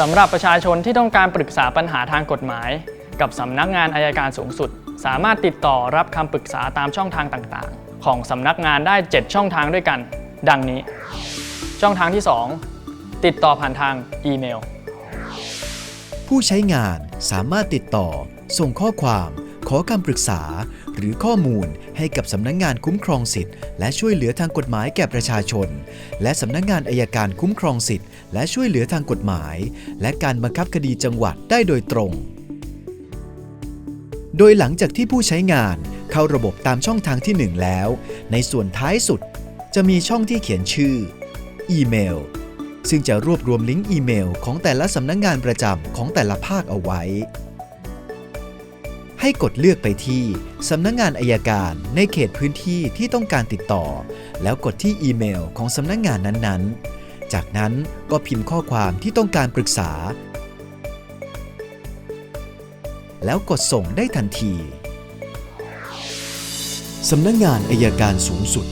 สำหรับประชาชนที่ต้องการปรึกษาปัญหาทางกฎหมาย กับสำนักงานอายการสูงสุด สามารถติดต่อรับคำปรึกษาตามช่องทางต่างๆ ของสำนักงานได้ 7 ช่องทางด้วยกัน ดังนี้ ช่องทางที่ 2 ติดต่อผ่านทางอีเมล ผู้ใช้งานสามารถติดต่อ ส่งข้อความ ขอคำปรึกษา หรือข้อมูลให้กับสำนักงานคุ้มครองสิทธิ์และช่วยเหลือทางกฎหมายแก่ประชาชน และสำนักงานอายการคุ้มครองสิทธิ์และช่วยเหลือทางกฎหมาย และการบังคับคดีจังหวัดได้โดยตรง โดยหลังจากที่ผู้ใช้งานเข้าระบบตามช่องทางที่ 1 แล้ว ในส่วนท้ายสุดจะมีช่องที่เขียนชื่อ อีเมล ซึ่งจะรวบรวมลิงก์อีเมลของแต่ละสำนักงงานประจำของแต่ละภาคเอาไว้ ให้กดเลือกไปที่สำนักงงานอายการในเขตพื้นที่ที่ต้องการติดต่อ แล้วกดที่อีเมลของสำนักงงานนั้นๆ จากนั้นก็พิมพ์ข้อความที่ต้องการปรึกษา แล้วกดส่งได้ทันที สำนักงงานอายการสูงสุด